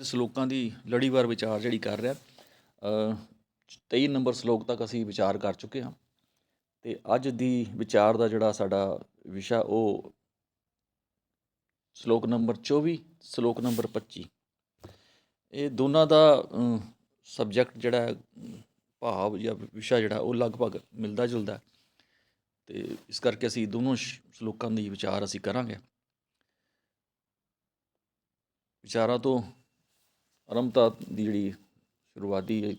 ਸ਼ਲੋਕਾਂ ਦੀ ਲੜੀਵਾਰ ਵਿਚਾਰ ਜਿਹੜੀ ਕਰ ਰਿਹਾ ਅ, 23 ਨੰਬਰ ਸ਼ਲੋਕ ਤੱਕ ਅਸੀਂ ਵਿਚਾਰ ਕਰ ਚੁੱਕੇ ਹਾਂ ਤੇ ਅੱਜ ਦੀ ਵਿਚਾਰ ਦਾ ਜਿਹੜਾ ਸਾਡਾ ਵਿਸ਼ਾ ਉਹ ਸ਼ਲੋਕ ਨੰਬਰ 24 ਸ਼ਲੋਕ ਨੰਬਰ 25 ਇਹ ਦੋਨਾਂ ਦਾ ਸਬਜੈਕਟ ਜਿਹੜਾ ਭਾਵ ਜਾਂ ਵਿਸ਼ਾ ਜਿਹੜਾ ਉਹ ਲਗਭਗ ਮਿਲਦਾ ਜੁਲਦਾ ਹੈ ਤੇ ਇਸ ਕਰਕੇ ਅਸੀਂ ਦੋਨੋਂ ਸ਼ਲੋਕਾਂ ਦੀ ਵਿਚਾਰ ਅਸੀਂ ਕਰਾਂਗੇ। ਵਿਚਾਰਾਂ ਤੋਂ ਆਰੰਭਤਾ ਦੀ ਜਿਹੜੀ ਸ਼ੁਰੂਆਤੀ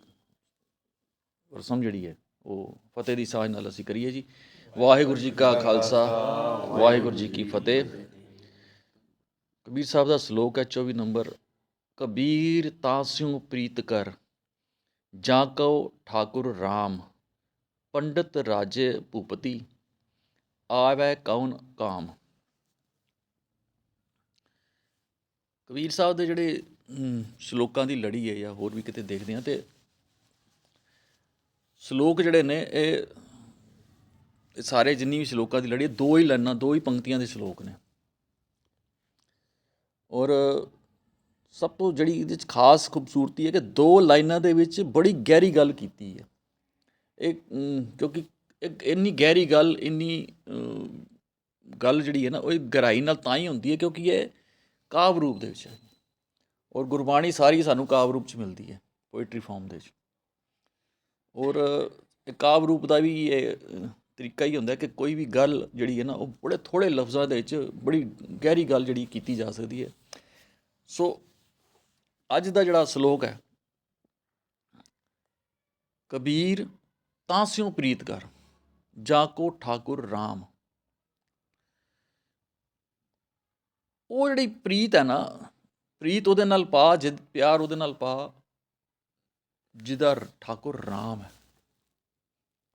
ਰਸਮ ਜਿਹੜੀ ਹੈ, ਉਹ ਫਤਿਹ ਦੀ ਸਾਂਝ ਨਾਲ ਅਸੀਂ ਕਰੀਏ ਜੀ। ਵਾਹਿਗੁਰੂ ਜੀ ਕਾ ਖਾਲਸਾ, ਵਾਹਿਗੁਰੂ ਜੀ ਕੀ ਫਤਿਹ। ਕਬੀਰ ਸਾਹਿਬ ਦਾ ਸ਼ਲੋਕ ਹੈ 24 ਨੰਬਰ, ਕਬੀਰ ਤਾਸਿਉ ਪ੍ਰੀਤ ਕਰ, ਜਾਂ ਕਉ ਠਾਕੁਰ RAM ਪੰਡਤ ਰਾਜੇ ਭੂਪਤੀ, ਆਵੈ ਕੌਣ ਕਾਮ। ਕਬੀਰ ਸਾਹਿਬ ਦੇ ਜਿਹੜੇ ਸ਼ਲੋਕਾਂ ਦੀ ਲੜੀ ਹੈ ਜਾਂ ਹੋਰ ਵੀ ਕਿਤੇ ਦੇਖਦੇ ਹਾਂ ਤੇ ਸ਼ਲੋਕ ਜਿਹੜੇ ਨੇ ਇਹ ਸਾਰੇ ਜਿੰਨੀ ਵੀ ਸ਼ਲੋਕਾਂ ਦੀ ਲੜੀ ਹੈ, ਦੋ ਹੀ ਲਾਈਨਾਂ ਦੋ ਹੀ ਪੰਕਤੀਆਂ ਦੇ ਸ਼ਲੋਕ ਨੇ। ਔਰ ਸਭ ਤੋਂ ਜਿਹੜੀ ਇਹਦੇ ਵਿੱਚ ਖਾਸ ਖੂਬਸੂਰਤੀ ਹੈ ਕਿ ਦੋ ਲਾਈਨਾਂ ਦੇ ਵਿੱਚ ਬੜੀ ਗਹਿਰੀ ਗੱਲ ਕੀਤੀ ਹੈ। ਇਹ ਕਿਉਂਕਿ ਇੰਨੀ ਗਹਿਰੀ ਗੱਲ ਇੰਨੀ ਗੱਲ ਜਿਹੜੀ ਹੈ ਨਾ ਉਹ ਗਹਿਰਾਈ ਨਾਲ ਤਾਂ ਹੀ ਹੁੰਦੀ ਹੈ ਕਿਉਂਕਿ ਇਹ ਕਾਵ ਰੂਪ ਦੇ ਵਿੱਚ ਹੈ। ਔਰ ਗੁਰਬਾਣੀ ਸਾਰੀ ਸਾਨੂੰ ਕਾਵ ਰੂਪ ਚ ਮਿਲਦੀ ਹੈ ਪੋਇਟਰੀ ਫਾਰਮ ਦੇ ਵਿੱਚ। ਔਰ ਇਹ ਕਾਵ ਰੂਪ ਦਾ ਵੀ ਇਹ ਤਰੀਕਾ ਹੀ ਹੁੰਦਾ ਕਿ ਕੋਈ ਵੀ ਗੱਲ ਜਿਹੜੀ ਹੈ ਨਾ, ਉਹ ਬੜੇ ਥੋੜੇ ਲਫ਼ਜ਼ਾਂ ਦੇ ਵਿੱਚ ਬੜੀ ਗਹਿਰੀ ਗੱਲ ਜਿਹੜੀ ਕੀਤੀ ਜਾ ਸਕਦੀ ਹੈ। ਸੋ ਅੱਜ ਦਾ ਜਿਹੜਾ ਸ਼ਲੋਕ ਹੈ, ਕਬੀਰ ਤਾਂ ਸਿਉ ਪ੍ਰੀਤ ਕਰ, ਜਾ ਕੋ ਠਾਕੁਰ RAM ਉਹ ਜਿਹੜੀ ਪ੍ਰੀਤ ਹੈ ਨਾ ਪ੍ਰੀਤ ਉਹਦੇ ਨਾਲ ਪਾ, ਜਿੱਦ, ਪਿਆਰ ਉਹਦੇ ਨਾਲ ਪਾ। ਜਿਹਦਾ ਠਾਕੁਰ RAM ਹੈ।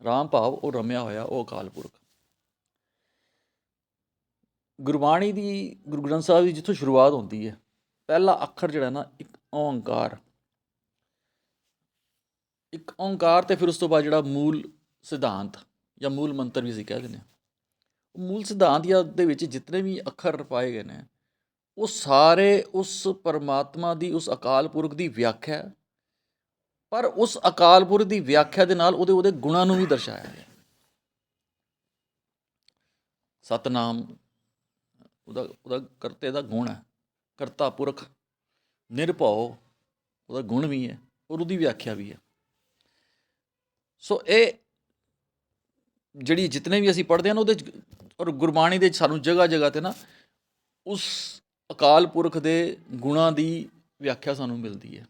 RAM ਭਾਵ ਉਹ ਰਮਿਆ ਹੋਇਆ, ਉਹ ਅਕਾਲ ਪੁਰਖ। ਗੁਰਬਾਣੀ ਦੀ, ਗੁਰੂ ਗ੍ਰੰਥ ਸਾਹਿਬ ਦੀ ਜਿੱਥੋਂ ਸ਼ੁਰੂਆਤ ਹੁੰਦੀ ਹੈ, ਪਹਿਲਾ ਅੱਖਰ ਜਿਹੜਾ ਨਾ, ਇੱਕ ਓੰਕਾਰ। ਇੱਕ ਓੰਕਾਰ ਤੇ ਫਿਰ ਉਸ ਤੋਂ ਬਾਅਦ ਜਿਹੜਾ ਮੂਲ ਸਿਧਾਂਤ, ਜਾਂ ਮੂਲ ਮੰਤਰ ਵੀ ਅਸੀਂ ਕਹਿ ਦਿੰਦੇ ਹਾਂ। ਉਹ ਮੂਲ ਸਿਧਾਂਤ ਜਾਂ ਦੇ ਵਿੱਚ ਜਿਤਨੇ ਵੀ ਅੱਖਰ ਪਾਏ ਗਏ ਨੇ ਉਹ ਸਾਰੇ ਉਸ ਪਰਮਾਤਮਾ ਦੀ, ਉਸ ਅਕਾਲ ਪੁਰਖ ਦੀ ਵਿਆਖਿਆ ਪਰ ਉਸ ਅਕਾਲ ਪੁਰਖ ਦੀ ਵਿਆਖਿਆ ਦੇ ਨਾਲ ਉਹਦੇ ਉਹਦੇ ਗੁਣਾਂ ਨੂੰ ਵੀ ਦਰਸਾਇਆ ਗਿਆ। ਸਤਨਾਮ ਉਹਦਾ ਉਹਦਾ ਕਰਤੇ ਦਾ ਗੁਣ ਹੈ। ਕਰਤਾ ਪੁਰਖ, ਨਿਰਭਉ, ਉਹਦਾ ਗੁਣ ਵੀ ਹੈ ਔਰ ਉਹਦੀ ਵਿਆਖਿਆ ਵੀ ਹੈ। ਸੋ ਇਹ ਜਿਹੜੀ ਜਿਤਨੇ ਵੀ ਅਸੀਂ ਪੜ੍ਹਦੇ ਹਾਂ ਨਾ ਉਹਦੇ ਔਰ ਗੁਰਬਾਣੀ ਦੇ ਸਾਨੂੰ ਜਗ੍ਹਾ ਜਗ੍ਹਾ ਤੇ ਨਾ ਉਸ ਅਕਾਲ ਪੁਰਖ ਦੇ ਗੁਣਾਂ ਦੀ ਵਿਆਖਿਆ ਸਾਨੂੰ ਮਿਲਦੀ ਹੈ।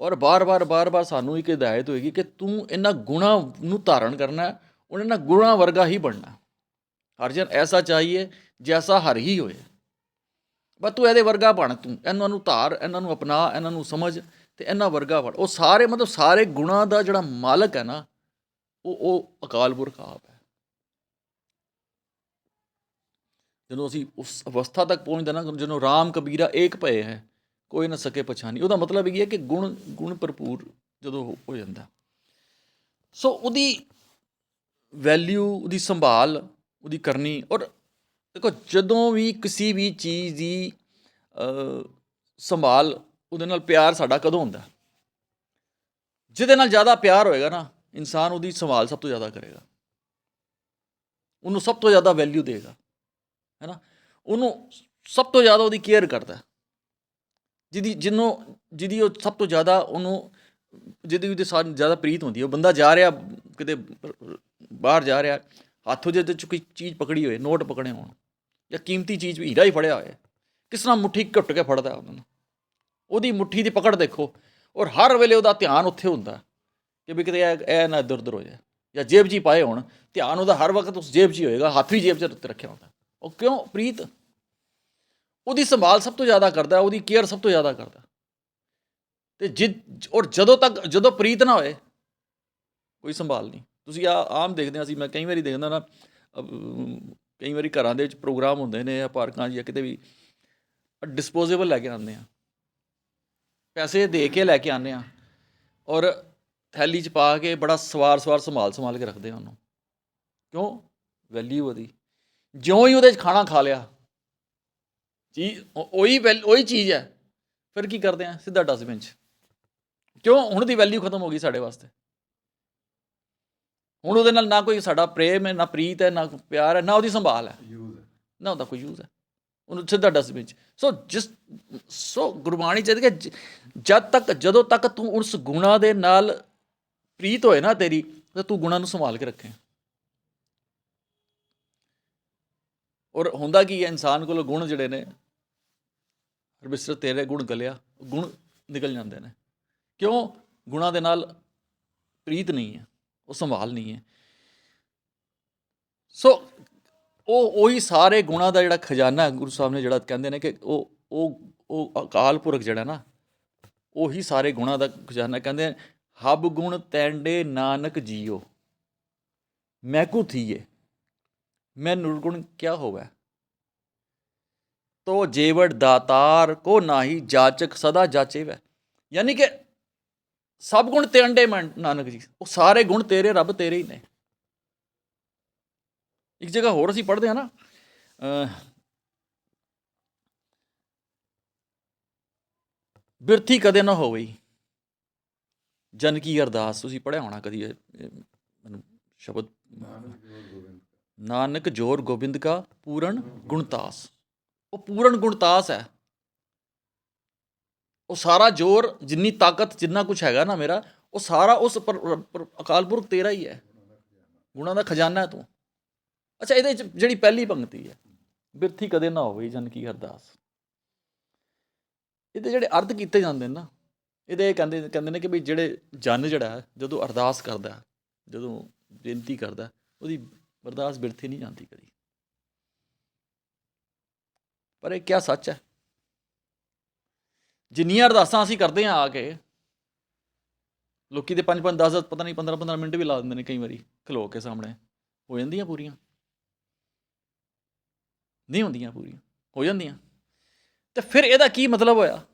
ਔਰ ਬਾਰ-ਬਾਰ ਬਾਰ-ਬਾਰ ਸਾਨੂੰ ਇੱਕ ਹਦਾਇਤ ਹੋਏਗੀ ਕਿ ਤੂੰ ਇਹਨਾਂ ਗੁਣਾਂ ਨੂੰ ਧਾਰਨ ਕਰਨਾ ਹੈ ਔਰ ਇਹਨਾਂ ਗੁਣਾਂ ਵਰਗਾ ਹੀ ਬਣਨਾ। ਹੈ। ਐਸਾ ਚਾਹੀਏ ਜੈਸਾ ਹਰ ਹੀ ਹੋਏ। ਬਸ ਤੂੰ ਇਹਦੇ ਵਰਗਾ ਬਣ ਤੂੰ, ਇਹਨਾਂ ਨੂੰ ਧਾਰ, ਇਹਨਾਂ ਨੂੰ ਅਪਣਾ, ਇਹਨਾਂ ਨੂੰ ਸਮਝ ਤੇ ਇਹਨਾਂ ਵਰਗਾ ਬਣ। ਉਹ ਸਾਰੇ ਮਤਲਬ ਸਾਰੇ ਗੁਣਾਂ ਦਾ ਜਿਹੜਾ ਮਾਲਕ ਹੈ ਨਾ, ਉਹ ਉਹ ਅਕਾਲ ਪੁਰਖ ਆਪ ਹੈ। ਜਦੋਂ ਅਸੀਂ ਉਸ ਅਵਸਥਾ ਤੱਕ ਪਹੁੰਚਦੇ ਨਾ ਜਦੋਂ ਰਾਮ ਕਬੀਰਾ ਏਕ ਭਏ ਹੈ, ਕੋਈ ਨਾ ਸਕੇ ਪਛਾਣੀ। ਉਹਦਾ ਮਤਲਬ ਇਹ ਹੈ ਕਿ ਗੁਣ ਗੁਣ ਭਰਪੂਰ ਜਦੋਂ ਹੋ- ਜਾਂਦਾ। ਸੋ ਉਹਦੀ ਵੈਲਿਊ ਉਹਦੀ ਸੰਭਾਲ, ਉਹਦੀ ਕਰਨੀ ਔਰ ਦੇਖੋ, ਜਦੋਂ ਵੀ ਕਿਸੇ ਵੀ ਚੀਜ਼ ਦੀ ਸੰਭਾਲ, ਉਹਦੇ ਨਾਲ ਪਿਆਰ ਸਾਡਾ ਕਦੋਂ ਹੁੰਦਾ? ਜਿਹਦੇ ਨਾਲ ਜ਼ਿਆਦਾ ਪਿਆਰ ਹੋਏਗਾ ਨਾ, ਇਨਸਾਨ ਉਹਦੀ ਸੰਭਾਲ ਸਭ ਤੋਂ ਜ਼ਿਆਦਾ ਕਰੇਗਾ। ਉਹਨੂੰ ਸਭ ਤੋਂ ਜ਼ਿਆਦਾ ਵੈਲਿਊ ਦੇਗਾ। ਹੈ ਨਾ ਉਹਨੂੰ ਸਭ ਤੋਂ ਜ਼ਿਆਦਾ ਉਹਦੀ ਕੇਅਰ ਕਰਦਾ। ਜਿਹਦੀ, ਜਿਹਨੂੰ, ਜਿਹਦੀ ਉਹ ਸਭ ਤੋਂ ਜ਼ਿਆਦਾ ਉਹਨੂੰ, ਜਿਹਦੀ ਉਹਦੇ ਸਾथ ਜ਼ਿਆਦਾ ਪ੍ਰੀਤ ਹੁੰਦੀ ਹੈ। ਉਹ ਬੰਦਾ ਜਾ ਰਿਹਾ, ਕਿਤੇ ਬਾਹਰ ਜਾ ਰਿਹਾ, ਹੱਥੋਂ ਜੇ ਚ ਕੋਈ ਚੀਜ਼ ਪਕੜੀ ਹੋਏ, ਨੋਟ ਪਕੜੇ ਹੋਣ, ਜਾਂ ਕੀਮਤੀ ਚੀਜ਼ ਵੀ ਹੀਰਾ ਹੀ ਫੜਿਆ ਹੋਇਆ। ਕਿਸ ਤਰ੍ਹਾਂ ਮੁੱਠੀ ਘੁੱਟ ਕੇ ਫੜਦਾ ਉਹਨਾਂ। ਨੂੰ ਉਹਦੀ ਮੁੱਠੀ ਦੀ ਪਕੜ ਦੇਖੋ, ਔਰ ਹਰ ਵੇਲੇ ਉਹਦਾ ਧਿਆਨ ਉੱਥੇ ਹੁੰਦਾ ਕਿ ਵੀ ਕਿਤੇ ਇਹ ਇਹ ਨਾ ਇੱਧਰ ਉੱਧਰ ਹੋ ਜਾਏ, ਜਾਂ ਜੇਬ 'ਚ ਹੀ ਪਾਏ ਹੋਣ। ਧਿਆਨ ਉਹਦਾ ਹਰ ਵਕਤ ਉਸ ਜੇਬ 'ਚ ਹੀ ਹੋਏਗਾ, ਹੱਥ ਵੀ ਜੇਬ 'ਚ ਰੱਖਿਆ ਹੁੰਦਾ। ਉਹ ਕਿਉਂ? ਪ੍ਰੀਤ, ਉਹਦੀ ਸੰਭਾਲ ਸਭ ਤੋਂ ਜ਼ਿਆਦਾ ਕਰਦਾ, ਉਹਦੀ ਕੇਅਰ ਸਭ ਤੋਂ ਜ਼ਿਆਦਾ ਕਰਦਾ। ਤੇ ਜਿ, ਔਰ ਜਦੋਂ ਤੱਕ, ਜਦੋਂ ਪ੍ਰੀਤ ਨਾ ਹੋਏ, ਕੋਈ ਸੰਭਾਲ ਨਹੀਂ। ਤੁਸੀਂ ਆ, ਆਮ ਦੇਖਦੇ ਹਾਂ ਅਸੀਂ, ਮੈਂ ਕਈ ਵਾਰੀ ਦੇਖਦਾ ਨਾ ਕਈ ਵਾਰੀ ਘਰਾਂ ਦੇ ਵਿੱਚ ਪ੍ਰੋਗਰਾਮ ਹੁੰਦੇ ਨੇ ਜਾਂ ਪਾਰਕਾਂ 'ਚ ਜਾਂ ਕਿਤੇ ਵੀ ਡਿਸਪੋਜ਼ੇਬਲ ਲੈ ਕੇ ਆਉਂਦੇ ਆ ਪੈਸੇ ਦੇ ਕੇ ਲੈ ਕੇ ਆਉਂਦੇ ਆ ਔਰ ਥੈਲੀ 'ਚ ਪਾ ਕੇ ਬੜਾ ਸਵਾਰ ਸਵਾਰ ਸੰਭਾਲ ਸੰਭਾਲ ਕੇ ਰੱਖਦੇ ਆ ਉਹਨੂੰ। ਕਿਉਂ? ਵੈਲਿਊ ਉਹਦੀ। ਜਿਉਂ ਹੀ ਉਹਦੇ 'ਚ ਖਾਣਾ ਖਾ ਲਿਆ। ਚੀਜ਼ ਉਹ- ਉਹੀ ਵੈਲ ਉਹੀ ਚੀਜ਼ ਹੈ। ਫਿਰ ਕੀ ਕਰਦੇ ਆ? ਸਿੱਧਾ ਡਸਟਬਿਨ 'ਚ। ਕਿਉਂ? ਹੁਣ ਦੀ ਵੈਲਿਊ ਖਤਮ ਹੋ ਗਈ ਸਾਡੇ ਵਾਸਤੇ। ਹੁਣ ਉਹਦੇ ਨਾਲ ਨਾ ਕੋਈ ਸਾਡਾ ਪ੍ਰੇਮ ਹੈ ਨਾ ਪ੍ਰੀਤ ਹੈ ਨਾ ਪਿਆਰ ਹੈ ਨਾ ਉਹਦੀ ਸੰਭਾਲ ਹੈ। ਨਾ ਉਹਦਾ ਕੋਈ ਯੂਜ਼ ਹੈ। ਉਹਨੂੰ ਸਿੱਧਾ ਡਸਟਬਿਨ 'ਚ। ਸੋ ਜਿਸ ਸੋ ਗੁਰਬਾਣੀ ਚ ਕਿ ਜ- ਜਦ ਤੱਕ ਜਦੋਂ ਤੱਕ ਤੂੰ ਉਸ ਗੁਣਾ ਦੇ ਨਾਲ ਪ੍ਰੀਤ ਹੋਏ ਨਾ ਤੇਰੀ ਤਾਂ ਤੂੰ ਗੁਣਾ ਨੂੰ ਸੰਭਾਲ ਕੇ ਰੱਖੇ। ਔਰ ਹੁੰਦਾ ਕੀ ਹੈ, ਇਨਸਾਨ ਕੋਲ ਗੁਣ ਜਿਹੜੇ ਨੇ ਰਬਿਸਰ ਤੇਰੇ ਗੁਣ ਗਲਿਆ, ਗੁਣ ਨਿਕਲ ਜਾਂਦੇ ਨੇ। ਕਿਉਂ? ਗੁਣਾ ਦੇ ਨਾਲ ਪ੍ਰੀਤ ਨਹੀਂ ਹੈ, ਉਹ ਸੰਭਾਲ ਨਹੀਂ ਹੈ। ਸੋ ਉਹ ਉਹੀ ਸਾਰੇ ਗੁਣਾ ਦਾ ਜਿਹੜਾ ਖਜ਼ਾਨਾ ਗੁਰੂ ਸਾਹਿਬ ਨੇ ਜਿਹੜਾ ਕਹਿੰਦੇ ਨੇ ਕਿ ਉਹ ਉਹ ਉਹ ਅਕਾਲ ਪੁਰਖ ਜਿਹੜਾ ਨਾ, ਉਹੀ ਸਾਰੇ ਗੁਣਾ ਦਾ ਖਜ਼ਾਨਾ ਕਹਿੰਦੇ ਹਬ ਗੁਣ ਤੈਂਡੇ ਨਾਨਕ ਜੀਓ, ਮੈਂ ਥੀਏ। ਮੈਂ ਨਿਰਗੁਣ ਕਿਆ ਹੋਵੇ? ਤੋ ਜੇਵੜ ਦਾਤਾਰ ਕੋ ਨਾਹੀ ਜਾਚਕ ਸਦਾ ਜਾਚੇ ਯਾਨੀ ਕਿ ਸਭ ਗੁਣ ਤੈਂਡੇ ਮਨ ਨਾਨਕ ਜੀ ਉਹ ਸਾਰੇ ਗੁਣ ਤੇਰੇ ਰੱਬ ਤੇਰੇ ਹੀ ਨੇ। ਇੱਕ ਜਗ੍ਹਾ ਹੋਰ ਅਸੀਂ ਪੜ੍ਹਦੇ ਹਾਂ ਨਾ ਅਹ, ਬਿਰਥੀ ਕਦੇ ਨਾ ਹੋਵੇ। ਜਨ ਕੀ ਅਰਦਾਸ ਤੁਸੀਂ ਪੜ੍ਹਿਆ ਹੋਣਾ ਕਦੀ ਮੈਨੂੰ ਸ਼ਬਦ ਨਾਨਕ ਜੋਰ ਗੋਬਿੰਦ ਕਾ ਪੂਰਨ ਗੁਣਤਾਸ ਉਹ ਪੂਰਨ ਗੁਣਤਾਸ ਹੈ। ਉਹ ਸਾਰਾ ਜੋਰ, ਜਿੰਨੀ ਤਾਕਤ, ਜਿੰਨਾ ਕੁਝ ਹੈਗਾ ਨਾ ਮੇਰਾ, ਉਹ ਸਾਰਾ ਉਸ ਪਰ- ਅਕਾਲ ਪੁਰਖ ਤੇਰਾ ਹੀ ਹੈ। ਗੁਣਾਂ ਦਾ ਖਜ਼ਾਨਾ ਹੈ ਤੂੰ। ਅੱਛਾ, ਇਹਦੇ ਵਿੱਚ ਜਿਹੜੀ ਪਹਿਲੀ ਪੰਕਤੀ ਹੈ, ਬਿਰਥੀ ਕਦੇ ਨਾ ਹੋਵੇ ਜਨ ਕੀ ਅਰਦਾਸ। ਇਹਦੇ ਜਿਹੜੇ ਅਰਥ ਕੀਤੇ ਜਾਂਦੇ ਨੇ ਨਾ, ਇਹਦੇ ਇਹ ਕਹਿੰਦੇ ਕਹਿੰਦੇ ਨੇ ਕਿ ਵੀ ਜਿਹੜੇ ਜਨ ਜਿਹੜਾ ਹੈ, ਜਦੋਂ ਅਰਦਾਸ ਕਰਦਾ ਜਦੋਂ ਬੇਨਤੀ ਕਰਦਾ ਉਹਦੀ ਅਰਦਾਸ ਬਿਰਥੀ ਨਹੀਂ ਜਾਂਦੀ ਕਦੀ। ਪਰ ਇਹ ਕਿਆ ਸੱਚ ਹੈ? ਜਿੰਨੀਆਂ ਅਰਦਾਸਾਂ ਅਸੀਂ ਕਰਦੇ ਹਾਂ ਆ ਕੇ, ਲੋਕੀ ਦੇ 5 5 10 10 ਪਤਾ ਨਹੀਂ 15 15 ਮਿੰਟ ਵੀ ਲਾ ਦਿੰਦੇ ਨੇ ਕਈ ਵਾਰੀ, ਖਲੋ ਕੇ ਸਾਹਮਣੇ। ਹੋ ਜਾਂਦੀਆਂ ਪੂਰੀਆਂ। ਨਹੀਂ ਹੁੰਦੀਆਂ ਪੂਰੀਆਂ, ਹੋ ਜਾਂਦੀਆਂ। ਤੇ ਫਿਰ ਇਹਦਾ ਕੀ ਮਤਲਬ ਹੋਇਆ?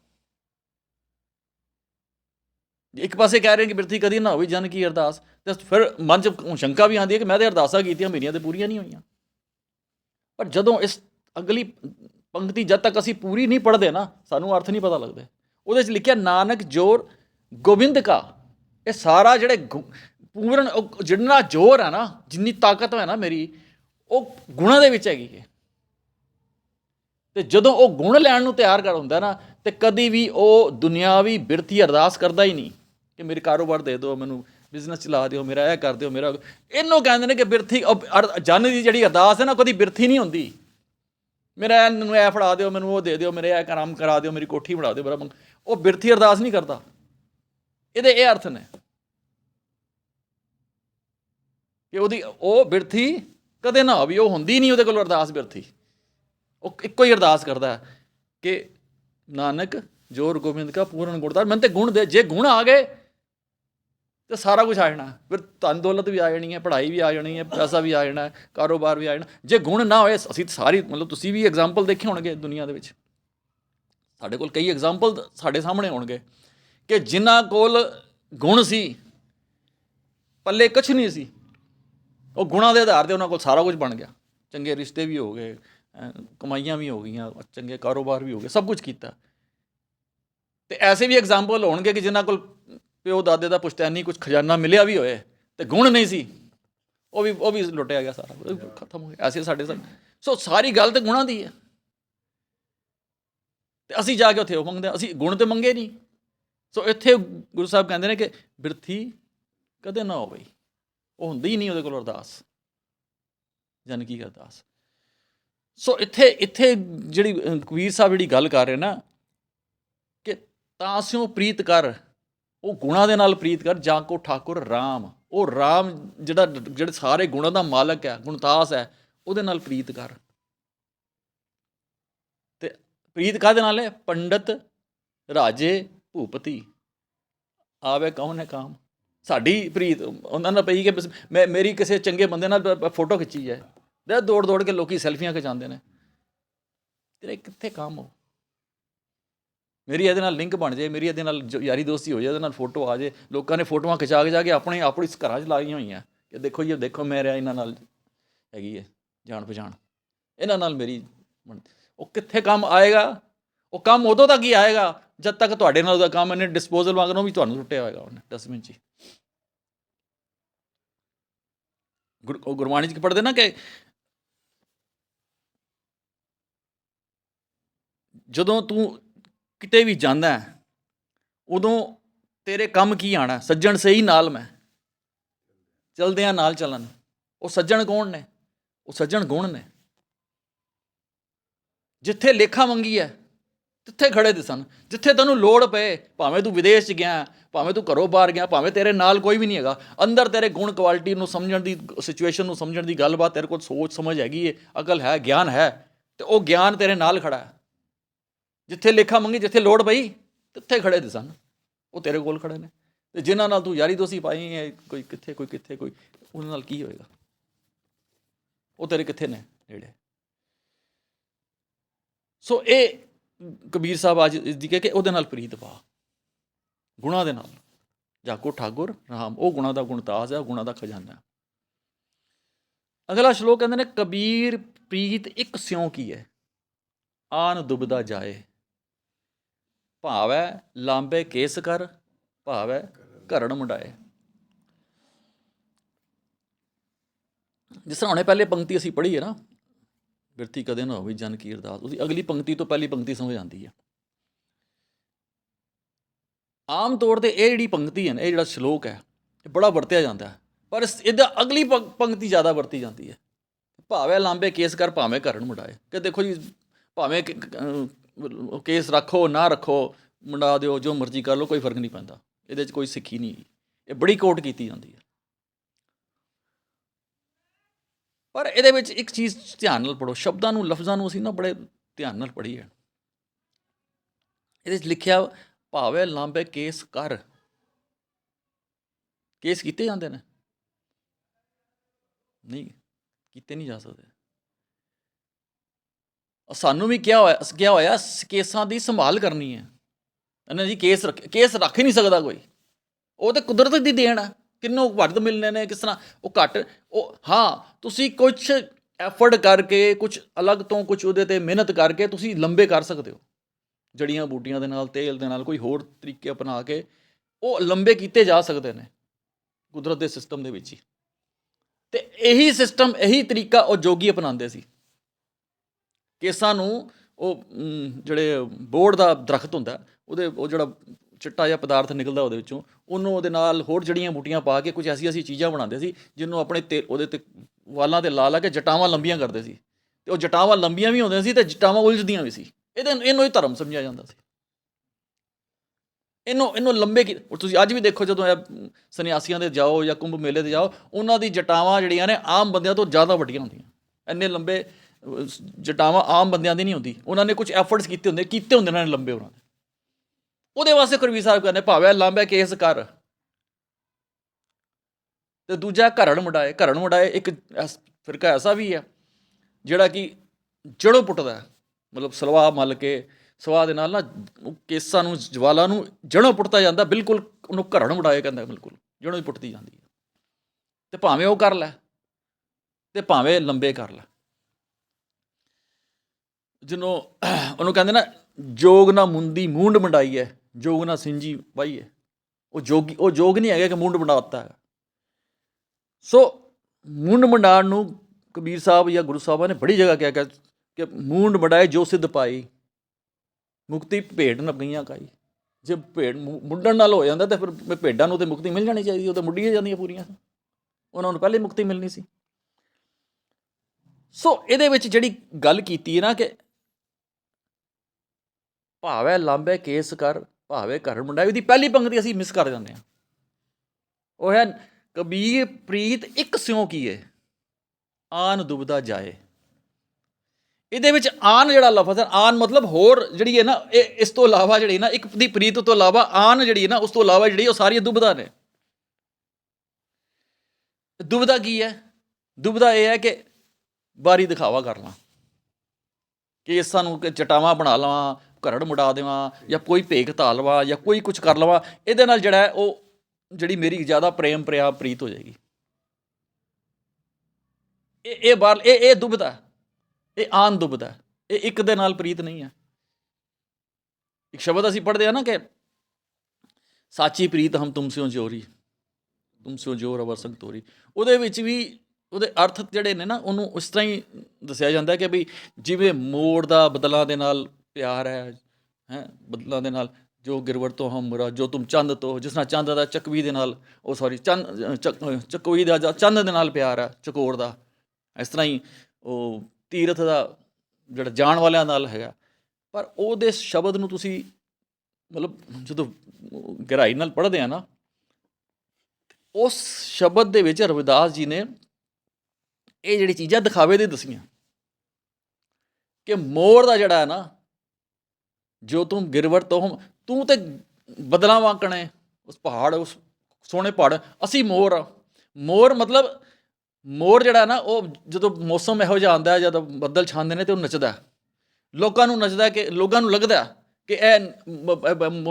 ਇੱਕ ਪਾਸੇ ਕਹਿ ਰਹੇ ਕਿ ਬਿਰਥੀ ਕਦੀ ਨਾ ਹੋਈ ਜਨ ਕੀ ਅਰਦਾਸ। ਤੇ ਫਿਰ ਮਨ 'ਚ ਸ਼ੰਕਾ ਵੀ ਆਉਂਦੀ ਹੈ ਕਿ ਮੈਂ ਤੇ ਅਰਦਾਸਾਂ ਕੀਤੀਆਂ, ਮੇਰੀਆਂ ਤੇ ਪੂਰੀਆਂ ਨਹੀਂ ਹੋਈਆਂ। ਪਰ ਜਦੋਂ ਇਸ ਅਗਲੀ ਪੰਕਤੀ ਜਦ ਤੱਕ ਅਸੀਂ ਪੂਰੀ ਨਹੀਂ ਪੜ੍ਹਦੇ ਨਾ, ਸਾਨੂੰ ਅਰਥ ਨਹੀਂ ਪਤਾ ਲੱਗਦਾ। ਉਹਦੇ 'ਚ ਲਿਖਿਆ, ਨਾਨਕ ਜੋਰ, ਗੋਬਿੰਦ ਕਾ। ਇਹ ਸਾਰਾ ਜਿਹੜੇ ਗੁ- ਪੂਰਨ ਉਹ ਜਿੰਨਾ ਜੋਰ ਹੈ ਨਾ, ਜਿੰਨੀ ਤਾਕਤ ਹੈ ਨਾ ਮੇਰੀ, ਉਹ ਗੁਣਾਂ ਦੇ ਵਿੱਚ ਹੈਗੀ ਹੈ। ਤੇ ਜਦੋਂ ਉਹ ਗੁਣ ਲੈਣ ਨੂੰ ਤਿਆਰ ਕਰ ਹੁੰਦਾ ਨਾ, ਤੇ ਕਦੀ ਵੀ ਉਹ ਦੁਨਿਆਵੀ ਬਿਰਤੀ ਅਰਦਾਸ ਕਰਦਾ ਹੀ ਨਹੀਂ। ਕਿ ਮੇਰੇ ਕਾਰੋਬਾਰ ਦੇ ਦਿਓ, ਮੈਨੂੰ ਬਿਜ਼ਨਸ ਚਲਾ ਦਿਓ, ਮੇਰਾ ਇਹ ਕਰ ਦਿਓ, ਮੇਰਾ ਇਹਨੂੰ ਕਹਿੰਦੇ ਨੇ ਕਿ ਬਿਰਥੀ ਜਨ ਦੀ ਜਿਹੜੀ ਅਰਦਾਸ ਹੈ ਨਾ, ਕਦੀ ਬਿਰਥੀ ਨਹੀਂ ਹੁੰਦੀ। ਮੇਰਾ ਇਹ, ਮੈਨੂੰ ਇਹ ਫੜਾ ਦਿਓ, ਮੈਨੂੰ ਉਹ ਦੇ ਦਿਓ, ਮੇਰੇ ਇਹ ਕੰਮ ਕਰਾ ਦਿਓ, ਮੇਰੀ ਕੋਠੀ ਬਣਾ ਦਿਓ, ਮੇਰਾ ਉਹ ਬਿਰਥੀ ਅਰਦਾਸ ਨਹੀਂ ਕਰਦਾ। ਇਹਦੇ ਇਹ ਅਰਥ ਨੇ। ਕਿ ਉਹਦੀ, ਉਹ ਬਿਰਥੀ ਕਦੇ ਨਾ ਹੋਵੇ, ਉਹ ਹੁੰਦੀ ਨਹੀਂ ਉਹਦੇ ਕੋਲ ਅਰਦਾਸ ਬਿਰਥੀ। ਉਹ ਇੱਕੋ ਹੀ ਅਰਦਾਸ ਕਰਦਾ ਕਿ, ਨਾਨਕ, ਜੋਰ ਗੋਬਿੰਦ ਕਾ ਪੂਰਨ ਗੁਣਦਾਰ। ਮੈਨੂੰ ਤੇ ਗੁਣ ਦੇ, ਜੇ ਗੁਣ ਆ ਗਏ ਤੇ ਸਾਰਾ ਕੁਝ ਆ ਜਾਣਾ। ਫਿਰ ਧਨ ਦੌਲਤ ਵੀ ਆ ਜਾਣੀ ਹੈ, ਪੜ੍ਹਾਈ ਵੀ ਆ ਜਾਣੀ ਹੈ, ਪੈਸਾ ਵੀ ਆ ਜਾਣਾ ਹੈ ਕਾਰੋਬਾਰ ਵੀ ਆ ਜਾਣਾ। ਜੇ ਗੁਣ ਨਾ ਹੋਏ, ਅਸੀਂ ਤਾਂ ਸਾਰੀ, ਮਤਲਬ ਤੁਸੀਂ ਵੀ ਐਗਜ਼ਾਮਪਲ ਦੇਖੇ ਹੋਣਗੇ ਦੁਨੀਆ ਦੇ ਵਿੱਚ। ਸਾਡੇ ਕੋਲ ਕਈ ਐਗਜ਼ਾਮਪਲ ਸਾਡੇ ਸਾਹਮਣੇ ਹੋਣਗੇ ਕਿ ਜਿਨ੍ਹਾਂ ਕੋਲ ਗੁਣ ਸੀ, ਪੱਲੇ ਕੁਛ ਨਹੀਂ ਸੀ, ਉਹ ਗੁਣਾਂ ਦੇ ਆਧਾਰ ਤੇ ਉਹਨਾਂ ਕੋਲ ਸਾਰਾ ਕੁਝ ਬਣ ਗਿਆ। ਚੰਗੇ ਰਿਸ਼ਤੇ ਵੀ ਹੋ ਗਏ ਕਮਾਈਆਂ ਵੀ ਹੋ ਗਈਆਂ, ਚੰਗੇ ਕਾਰੋਬਾਰ ਵੀ ਹੋ ਗਏ, ਸਭ ਕੁਝ ਕੀਤਾ। ਤੇ ਐਸੇ ਵੀ ਐਗਜ਼ਾਮਪਲ ਹੋਣਗੇ ਕਿ ਜਿਨ੍ਹਾਂ ਕੋਲ ਪਿਓ ਦਾਦੇ ਦਾ ਪੁਸ਼ਤੈਨੀ ਕੁਝ ਖਜ਼ਾਨਾ ਮਿਲਿਆ ਵੀ ਹੋਏ? ਤੇ ਗੁਣ ਨਹੀਂ ਸੀ। ਉਹ ਵੀ ਉਹ ਵੀ ਲੁੱਟਿਆ ਗਿਆ ਸਾਰਾ। ਖਤਮ ਹੋ ਗਿਆ। ਐਸੇ ਸਾਡੇ ਸਭ ਸੋ ਸਾਰੀ ਗੱਲ ਤੇ ਗੁਣਾਂ ਦੀ ਹੈ ਤੇ ਅਸੀਂ ਜਾ ਕੇ ਉੱਥੇ ਉਹ ਮੰਗਦੇ ਅਸੀਂ ਗੁਣ ਤੇ ਮੰਗੇ ਨਹੀਂ। ਸੋ ਇੱਥੇ ਗੁਰੂ ਸਾਹਿਬ ਕਹਿੰਦੇ ਨੇ ਕਿ ਬਿਰਥੀ ਕਦੇ ਨਾ ਹੋਵੇ। ਉਹ ਹੁੰਦੀ ਹੀ ਨਹੀਂ ਉਹਦੇ ਕੋਲ ਅਰਦਾਸ। ਜਨ ਕੀ ਅਰਦਾਸ? ਸੋ ਇੱਥੇ ਇੱਥੇ ਜਿਹੜੀ ਅਹ, ਕਬੀਰ ਸਾਹਿਬ ਜਿਹੜੀ ਗੱਲ ਕਰ ਰਹੇ ਨਾ ਕਿ ਤਾਂ ਸਿਓ ਪ੍ਰੀਤ ਕਰ। ਉਹ ਗੁਣਾ ਦੇ ਨਾਲ ਪ੍ਰੀਤ ਕਰ, ਜਾਂ ਕੋ ਠਾਕੁਰ RAM ਉਹ RAM ਜਿਹੜਾ, ਜਿਹੜੇ ਸਾਰੇ ਗੁਣਾਂ ਦਾ ਮਾਲਕ ਹੈ ਗੁਣਤਾਸ ਹੈ, ਉਹਦੇ ਨਾਲ ਪ੍ਰੀਤ ਕਰ। ਤੇ ਪ੍ਰੀਤ ਕਾਹਦੇ ਨਾਲ ਹੈ? ਪੰਡਤ, ਰਾਜੇ, ਭੂਪਤੀ। ਆਵੇ ਕੌਣ ਹੈ ਕਾਮ? ਸਾਡੀ ਪ੍ਰੀਤ, ਉਹਨਾਂ ਨਾਲ ਪਈ ਕਿ ਮੈਂ, ਮੇਰੀ ਕਿਸੇ ਚੰਗੇ ਬੰਦੇ ਨਾਲ ਫੋਟੋ ਖਿੱਚੀ ਜਾਏ। ਦੇ ਦੌੜ ਦੌੜ ਕੇ ਲੋਕੀ ਸੈਲਫੀਆਂ ਖਿਚਾਉਂਦੇ ਨੇ। ਤੇਰੇ ਕਿੱਥੇ ਕੰਮ ਹੋ? ਮੇਰੀ ਇਹਦੇ ਨਾਲ ਲਿੰਕ ਬਣ ਜਾਏ ਮੇਰੀ ਇਹਦੇ ਨਾਲ ਜੋ ਯਾਰੀ ਦੋਸਤੀ ਹੋ ਜਾਏ ਇਹਦੇ ਨਾਲ ਫੋਟੋ ਆ ਜਾਏ ਲੋਕਾਂ ਨੇ ਫੋਟੋਆਂ ਖਿਚਾ ਕੇ ਜਾ ਕੇ ਆਪਣੇ, ਆਪਣੀ ਘਰਾਂ 'ਚ ਲਾਈਆਂ ਹੋਈਆਂ। ਕਿ ਦੇਖੋ ਜੀ, ਇਹ ਦੇਖੋ ਮੇਰਾ ਇਹਨਾਂ ਨਾਲ, ਹੈਗੀ ਹੈ ਜਾਣ ਪਛਾਣ ਇਹਨਾਂ ਨਾਲ ਮੇਰੀ ਉਹ ਕਿੱਥੇ ਕੰਮ ਆਏਗਾ? ਉਹ ਕੰਮ ਉਦੋਂ ਤੱਕ ਹੀ ਆਏਗਾ, ਜਦ ਤੱਕ ਤੁਹਾਡੇ ਨਾਲ ਉਹਦਾ ਕੰਮ ਇਹਨੇ ਡਿਸਪੋਜ਼ਲ ਵਾਂਗਣੋਂ ਵੀ ਤੁਹਾਨੂੰ ਟੁੱਟਿਆ ਹੋਏਗਾ ਉਹਨੇ ਡਸਟਬਿਨ 'ਚ ਹੀ। ਗੁਰ- ਉਹ ਗੁਰਬਾਣੀ 'ਚ ਪੜ੍ਹਦੇ ਨਾ ਕਿ ਜਦੋਂ ਤੂੰ ਕਿਤੇ ਵੀ ਜਾਂਦਾ ਉਦੋਂ ਤੇਰੇ ਕੰਮ ਕੀ ਆਣਾ? ਸੱਜਣ ਸਹੀ ਨਾਲ ਮੈਂ। ਚਲਦਿਆਂ ਨਾਲ ਚੱਲਣ। ਉਹ ਸੱਜਣ ਕੌਣ ਨੇ? ਉਹ ਸੱਜਣ ਗੁਣ ਨੇ। ਜਿੱਥੇ ਲੇਖਾ ਮੰਗੀ ਹੈ ਤਿੱਥੇ ਖੜੇ ਦਿਸਣ ਜਿੱਥੇ ਤੈਨੂੰ ਲੋੜ ਪਏ, ਭਾਵੇਂ ਤੂੰ ਵਿਦੇਸ਼ 'ਚ ਗਿਆ, ਭਾਵੇਂ ਤੂੰ ਘਰੋਂ ਬਾਹਰ ਗਿਆ, ਭਾਵੇਂ ਤੇਰੇ ਨਾਲ ਕੋਈ ਵੀ ਨਹੀਂ ਹੈਗਾ, ਅੰਦਰ ਤੇਰੇ ਗੁਣ ਕੁਆਲਿਟੀ ਨੂੰ ਸਮਝਣ ਦੀ ਸਿਚੁਏਸ਼ਨ ਨੂੰ ਸਮਝਣ ਦੀ ਗੱਲਬਾਤ ਤੇਰੇ ਕੋਲ ਸੋਚ ਸਮਝ ਹੈਗੀ ਹੈ ਅਕਲ ਹੈ, ਗਿਆਨ ਹੈ, ਤੇ ਉਹ ਗਿਆਨ ਤੇਰੇ ਨਾਲ ਖੜਾ ਹੈ। ਜਿੱਥੇ ਲੇਖਾ ਮੰਗੀ, ਜਿੱਥੇ ਲੋੜ ਪਈ, ਤਿੱਥੇ ਖੜੇ ਸਨ। ਉਹ ਤੇਰੇ ਕੋਲ ਖੜੇ ਨੇ। ਤੇ ਜਿਨ੍ਹਾਂ ਨਾਲ ਤੂੰ ਯਾਰੀ ਦੋਸ਼ੀ ਪਾਈ ਹੈ, ਕੋਈ ਕਿੱਥੇ ਕੋਈ ਕਿੱਥੇ, ਕੋਈ, ਉਹਨਾਂ ਨਾਲ ਕੀ ਹੋਏਗਾ? ਉਹ ਤੇਰੇ ਕਿੱਥੇ ਨੇ, ਨੇੜੇ? ਸੋ ਇਹ ਕਬੀਰ ਸਾਹਿਬ ਅੱਜ ਇਸ ਦੀ ਕਹਿ ਕੇ ਉਹਦੇ ਨਾਲ ਪ੍ਰੀਤ ਪਾ। ਗੁਣਾ ਦੇ ਨਾਲ। ਜਾਕੋ ਠਾਗੁਰ ਰਾਮ, ਉਹ ਗੁਣਾ ਦਾ ਗੁਣਤਾਜ ਹੈ, ਉਹ ਗੁਣਾ ਦਾ ਖਜ਼ਾਨਾ ਅਗਲਾ ਸ਼ਲੋਕ ਕਹਿੰਦੇ ਨੇ, ਕਬੀਰ, ਪ੍ਰੀਤ ਇੱਕ ਸਿਉਂ ਕੀ ਹੈ? ਆਨ ਦੁਬਦਾ ਜਾਏ। ਭਾਵੈ ਲਾਂਬੇ ਕੇਸ ਕਰ, ਭਾਵੈ ਘਰਣ ਮੁੰਡਾਏ। ਜਿਸ ਤਰ੍ਹਾਂ ਹੁਣੇ ਪਹਿਲੇ ਪੰਕਤੀ ਅਸੀਂ ਪੜ੍ਹੀ ਹੈ ਨਾ, ਬਿਰਤੀ ਕਦੇ ਨਾ ਹੋਵੇ ਜਨ ਕੀ ਅਰਦਾਸ। ਉਹਦੀ ਅਗਲੀ ਪੰਕਤੀ ਤੋਂ ਪਹਿਲੀ ਪੰਕਤੀ ਸਮਝ ਆਉਂਦੀ ਹੈ। ਆਮ ਤੌਰ ਤੇ ਇਹ ਜਿਹੜੀ ਪੰਕਤੀ ਹੈ ਨਾ, ਇਹ ਜਿਹੜਾ ਸ਼ਲੋਕ ਹੈ, ਇਹ ਬੜਾ ਵਰਤਿਆ ਜਾਂਦਾ ਹੈ। ਪਰ ਇਹਦਾ ਅਗਲੀ ਪੰਕ- ਪੰਕਤੀ ਜ਼ਿਆਦਾ ਵਰਤੀ ਜਾਂਦੀ ਹੈ। ਭਾਵੇਂ ਲਾਂਬੇ ਕੇਸ ਕਰ, ਭਾਵੇਂ ਕਰਨ ਮੁੰਡਾਏ। ਕਿ ਦੇਖੋ ਜੀ, ਭਾਵੇਂ ਕੇਸ ਰੱਖੋ, ਨਾ ਰੱਖੋ, ਮੁੰਡਾ ਦਿਓ, ਜੋ ਮਰਜ਼ੀ ਕਰ ਲਓ, ਕੋਈ ਫ਼ਰਕ ਨਹੀਂ ਪੈਂਦਾ। ਇਹਦੇ 'ਚ ਕੋਈ ਸਿੱਖੀ ਨਹੀਂ ਇਹ ਬੜੀ ਕੋਟ ਕੀਤੀ ਜਾਂਦੀ ਹੈ। ਪਰ ਇਹਦੇ ਵਿੱਚ ਇੱਕ ਚੀਜ਼ ਧਿਆਨ ਨਾਲ ਪੜੋ ਸ਼ਬਦਾਂ ਨੂੰ, ਲਫ਼ਜ਼ਾਂ ਨੂੰ ਅਸੀਂ ਨਾ ਬੜੇ ਧਿਆਨ ਨਾਲ ਪੜ੍ਹੀਏ। ਇਹਦੇ 'ਚ ਲਿਖਿਆ, ਭਾਵੇਂ ਲਾਂਬੇ ਕੇਸ ਕਰ। ਕੇਸ ਕੀਤੇ ਜਾਂਦੇ ਨੇ। ਨਹੀਂ, ਕੀਤੇ ਨਹੀਂ ਜਾ ਸਕਦੇ। ਸਾਨੂੰ ਵੀ ਕਿਹਾ ਹੋਇਆ ਕਿਹਾ ਹੋਇਆ ਕੇਸਾਂ ਦੀ ਸੰਭਾਲ ਕਰਨੀ ਹੈ। ਇਹਨਾਂ ਜੀ ਕੇਸ ਰੱਖ ਕੇਸ ਰੱਖ ਹੀ ਨਹੀਂ ਸਕਦਾ ਕੋਈ। ਉਹ ਤੇ ਕੁਦਰਤ ਦੀ ਦੇਣ ਆ। ਕਿੰਨੋਂ ਵੱਧ ਮਿਲਨੇ ਨੇ, ਕਿਸ ਤਰ੍ਹਾਂ ਉਹ ਘੱਟ ਉਹ ਹਾਂ, ਤੁਸੀਂ ਕੁਝ ਐਫਰਟ ਕਰਕੇ ਕੁਝ ਅਲੱਗ ਤੋਂ ਕੁਝ ਉਹਦੇ ਤੇ ਮਿਹਨਤ ਕਰਕੇ ਤੁਸੀਂ ਲੰਬੇ ਕਰ ਸਕਦੇ ਹੋ। ਜੜੀਆਂ ਬੂਟੀਆਂ ਦੇ ਨਾਲ, ਤੇਲ ਦੇ ਨਾਲ, ਕੋਈ ਹੋਰ ਤਰੀਕੇ ਅਪਣਾ ਕੇ ਉਹ ਲੰਬੇ ਕੀਤੇ ਜਾ ਸਕਦੇ ਨੇ ਕੁਦਰਤ ਦੇ ਸਿਸਟਮ ਦੇ ਵਿੱਚ ਹੀ। ਤੇ ਇਹੀ ਸਿਸਟਮ ਇਹੀ ਤਰੀਕਾ ਉਹ ਜੋਗੀ ਅਪਣਾਉਂਦੇ ਸੀ। ਕੇਸਾਂ ਨੂੰ ਉਹ ਜਿਹੜੇ ਬੋਰਡ ਦਾ ਦਰਖਤ ਹੁੰਦਾ, ਉਹਦੇ, ਉਹ ਜਿਹੜਾ ਚਿੱਟਾ ਜਿਹਾ ਪਦਾਰਥ ਨਿਕਲਦਾ ਉਹਦੇ ਵਿੱਚੋਂ, ਉਹਨੂੰ ਉਹਦੇ ਨਾਲ ਹੋਰ ਜੜੀਆਂ ਬੂਟੀਆਂ ਪਾ ਕੇ ਕੁਝ ਐਸੀ ਐਸੀ ਚੀਜ਼ਾਂ ਬਣਾਉਂਦੇ ਸੀ, ਜਿਹਨੂੰ ਆਪਣੇ ਤੇ, ਉਹਦੇ ਤੇ ਵਾਲਾਂ ਤੇ ਲਾ ਲਾ ਕੇ ਜਟਾਵਾਂ ਲੰਬੀਆਂ ਕਰਦੇ ਸੀ। ਤੇ ਉਹ ਜਟਾਵਾਂ ਲੰਬੀਆਂ ਵੀ ਹੁੰਦੀਆਂ ਸੀ ਤੇ ਜਟਾਵਾਂ ਉਲਝਦੀਆਂ ਵੀ ਸੀ। ਇਹਦੇ, ਇਹਨੂੰ ਹੀ ਧਰਮ ਸਮਝਿਆ ਜਾਂਦਾ ਸੀ। ਇਹਨੂੰ ਇਹਨੂੰ ਲੰਬੇ ਕੀ ਤੁਸੀਂ ਅੱਜ ਵੀ ਦੇਖੋ ਜਦੋਂ ਇਹ ਸੰਨਿਆਸੀਆਂ ਦੇ ਜਾਓ ਜਾਂ ਕੁੰਭ ਮੇਲੇ ਤੇ ਜਾਓ, ਉਹਨਾਂ ਦੀ ਜਟਾਵਾਂ ਜਿਹੜੀਆਂ ਨੇ ਆਮ ਬੰਦਿਆਂ ਤੋਂ ਜ਼ਿਆਦਾ ਵੱਡੀਆਂ ਹੁੰਦੀਆਂ। ਇੰਨੇ ਲੰਬੇ ਜਟਾਵਾਂ ਆਮ ਬੰਦਿਆਂ ਦੀ ਨਹੀਂ ਹੁੰਦੀ। ਉਹਨਾਂ ਨੇ ਕੁਝ ਐਫਰਟਸ ਕੀਤੇ ਹੁੰਦੇ ਕੀਤੇ ਹੁੰਦੇ ਨੇ ਲੰਬੇ ਉਹਨਾਂ ਦੇ। ਉਹਦੇ ਵਾਸਤੇ ਕਰਵੀ ਸਾਹਿਬ ਕਹਿੰਦੇ, ਭਾਵੇਂ ਲੰਬੇ ਕੇਸ ਕਰ। ਤੇ ਦੂਜਾ ਘਰਣ ਮੁਡਾਏ ਘਰਣ ਮੁਡਾਏ ਇੱਕ ਐਸ- ਫਿਰਕਾ ਐਸਾ ਵੀ ਹੈ, ਜਿਹੜਾ ਕਿ ਜੜੋਂ ਪੁੱਟਦਾ ਮਤਲਬ ਸਲਵਾਹ ਮਲ ਕੇ, ਸਵਾਹ ਦੇ ਨਾਲ ਨਾ ਕੇਸਾਂ ਨੂੰ, ਜਵਾਲਾਂ ਨੂੰ ਜੜੋਂ ਪੁੱਟਦਾ ਜਾਂਦਾ, ਬਿਲਕੁਲ ਉਹਨੂੰ ਘਰਣ ਮੁੰਡਾਏ ਕਹਿੰਦਾ, ਬਿਲਕੁਲ, ਜੜੋਂ ਹੀ ਪੁੱਟਦੀ ਜਾਂਦੀ ਹੈ। ਤੇ ਭਾਵੇਂ ਉਹ ਕਰ ਲੈ, ਤੇ ਭਾਵੇਂ ਲੰਬੇ ਕਰ ਲੈ। ਜਿਹਨੂੰ ਉਹਨੂੰ ਕਹਿੰਦੇ ਨਾ, ਜੋਗ ਨਾ ਮੁੰਦੀ, ਮੂੰਡ ਮੰਡਾਈ ਹੈ। ਜੋਗ ਨਾ ਸਿੰਜੀ ਪਾਈ ਹੈ। ਉਹ ਜੋਗੀ, ਉਹ ਜੋਗ ਨਹੀਂ ਹੈਗਾ ਕਿ ਮੁੰਡ ਮੰਡਾਤਾ ਹੈ ਸੋ ਮੂੰਡ ਮੰਡਾਣ ਨੂੰ ਕਬੀਰ ਸਾਹਿਬ ਜਾਂ ਗੁਰੂ ਸਾਹਿਬਾਂ ਨੇ ਬੜੀ ਜਗ੍ਹਾ ਕਿਹਾ ਕਿ ਮੂੰਡ ਮੰਡਾਏ ਜੋ ਸਿੱਧ ਪਾਈ। ਮੁਕਤੀ ਭੇਡ ਨ ਗਈਆਂ ਕਾਈ। ਜੇ ਭੇਡ ਮੁੰਡਣ ਨਾਲ ਹੋ ਜਾਂਦਾ ਤਾਂ ਫਿਰ ਭੇਡਾਂ ਨੂੰ ਤੇ ਮੁਕਤੀ ਮਿਲ ਜਾਣੀ ਚਾਹੀਦੀ, ਉਹ ਤਾਂ ਮੁੱਢੀਆਂ ਜਾਂਦੀਆਂ ਪੂਰੀਆਂ। ਉਹਨਾਂ ਨੂੰ ਪਹਿਲੇ ਮੁਕਤੀ ਮਿਲਣੀ ਸੀ। ਸੋ ਇਹਦੇ ਵਿੱਚ ਜਿਹੜੀ ਗੱਲ ਕੀਤੀ ਹੈ ਨਾ ਕਿ ਭਾਵੇਂ ਲਾਂਬੇ ਕੇਸ ਕਰ, ਭਾਵੇਂ ਘਰ ਮੁੰਡਾ ਇਹਦੀ ਪਹਿਲੀ ਪੰਕਤੀ ਅਸੀਂ ਮਿਸ ਕਰ ਜਾਂਦੇ ਹਾਂ। ਉਹ ਹੈ, ਕਬੀਰ, ਪ੍ਰੀਤ, ਇੱਕ ਸਿਉ ਕੀਏ ਆਨ ਦੁਬਦਾ ਜਾਏ। ਇਹਦੇ ਵਿੱਚ ਆਨ ਜਿਹੜਾ ਲਫ਼ਜ਼ ਹੈ, ਆਨ ਮਤਲਬ ਹੋਰ ਜਿਹੜੀ ਹੈ ਨਾ, ਇਹ ਇਸ ਤੋਂ ਇਲਾਵਾ ਜਿਹੜੀ ਨਾ, ਇੱਕ ਦੀ ਪ੍ਰੀਤ ਤੋਂ ਇਲਾਵਾ ਆਨ ਜਿਹੜੀ ਹੈ ਨਾ, ਉਸ ਤੋਂ ਇਲਾਵਾ ਜਿਹੜੀ ਉਹ ਸਾਰੀਆਂ ਦੁਬਦਾ ਨੇ। ਦੁਬਦਾ ਕੀ ਹੈ? ਦੁਬਦਾ ਇਹ ਹੈ ਕਿ ਬਾਰੀ ਦਿਖਾਵਾ ਕਰ ਲਾਂ। ਕਿ ਸਾਨੂੰ ਕਿ ਚਟਾਵਾਂ ਬਣਾ ਲਵਾਂ ਘਰੜ ਮੁੜਾ ਦੇਵਾਂ ਜਾਂ ਕੋਈ ਭੇਖ ਧਾ ਲਵਾਂ ਜਾਂ ਕੋਈ ਕੁਝ ਕਰ ਲਵਾਂ, ਇਹਦੇ ਨਾਲ ਜਿਹੜਾ ਉਹ ਜਿਹੜੀ ਮੇਰੀ ਜ਼ਿਆਦਾ ਪ੍ਰੇਮ ਪ੍ਰਿਆ ਪ੍ਰੀਤ ਹੋ ਜਾਏਗੀ। ਇਹ ਇਹ ਬਾਰ ਇਹ ਇਹ ਦੁਬਦਾ ਇਹ ਆਨ ਦੁਬਦਾ ਇਹ ਇੱਕ ਦੇ ਨਾਲ ਪ੍ਰੀਤ ਨਹੀਂ ਹੈ। ਇੱਕ ਸ਼ਬਦ ਅਸੀਂ ਪੜ੍ਹਦੇ ਆ ਨਾ ਕਿ ਸਾਚੀ ਪ੍ਰੀਤ ਹਮ ਤੁਮ ਸਿਓ ਜੋਰੀ, ਤੁਮ ਸਿਓ ਜੋਰ ਅਵਰ ਸੰਗ ਤੋਰੀ। ਉਹਦੇ ਵਿੱਚ ਵੀ ਉਹਦੇ ਅਰਥ ਜਿਹੜੇ ਨੇ ਨਾ, ਉਹਨੂੰ ਉਸ ਤਰ੍ਹਾਂ ਹੀ ਦੱਸਿਆ ਜਾਂਦਾ ਕਿ ਵੀ ਜਿਵੇਂ ਮੋੜ ਦਾ ਬਦਲਾਂ ਦੇ ਨਾਲ ਪਿਆਰ ਹੈ ਹੈ, ਬਦਲਾਂ ਦੇ ਨਾਲ, ਜੋ ਗਿਰਵਟ ਤੋਂ ਹਮ ਮੁਰਾ ਜੋ ਤੁਮ ਚੰਦ ਤੋਂ ਜਿਸ ਨਾਲ ਚੰਦ ਦਾ ਚੱਕਵੀ ਦੇ ਨਾਲ, ਉਹ ਸੌਰੀ ਚੰਦ ਚੱਕ- ਚੱਕਵੀ ਦਾ ਜਾਂ ਚੰਦ ਦੇ ਨਾਲ ਪਿਆਰ ਹੈ, ਚਕੋਰ ਦਾ। ਇਸ ਤਰ੍ਹਾਂ ਹੀ ਉਹ ਤੀਰਥ ਦਾ ਜਿਹੜਾ ਜਾਣ ਵਾਲਿਆਂ ਨਾਲ ਹੈਗਾ। ਪਰ ਉਹਦੇ ਸ਼ਬਦ ਨੂੰ ਤੁਸੀਂ ਮਤਲਬ ਜਦੋਂ ਗਹਿਰਾਈ ਨਾਲ ਪੜ੍ਹਦੇ ਆ ਨਾ, ਉਸ ਸ਼ਬਦ ਦੇ ਵਿੱਚ ਰਵਿਦਾਸ ਜੀ ਨੇ ਇਹ ਜਿਹੜੀ ਚੀਜ਼ਾਂ ਦਿਖਾਵੇ ਦੇ ਦਸੀਆਂ, ਕਿ ਮੋਰ ਦਾ ਜਿਹੜਾ ਹੈ ਨਾ ਜੋ ਤੂੰ ਗਿਰਵਟ ਤੋਂ ਤੂੰ ਤੇ ਬਦਲਾਂ ਵਾਂਕਣ, ਉਸ ਪਹਾੜ, ਉਸ ਸੋਹਣੇ ਪਹਾੜ, ਅਸੀਂ ਮੋਰ ਆ। ਮੋਰ ਮਤਲਬ ਮੋਰ ਜਿਹੜਾ ਨਾ, ਉਹ ਜਦੋਂ ਮੌਸਮ ਇਹੋ ਜਿਹਾ ਆਉਂਦਾ, ਜਦੋਂ ਬੱਦਲ ਛਾਂਦੇ ਨੇ ਤੇ ਉਹ ਨੱਚਦਾ ਲੋਕਾਂ ਨੂੰ ਨੱਚਦਾ ਕਿ, ਲੋਕਾਂ ਨੂੰ ਲੱਗਦਾ ਕਿ ਇਹ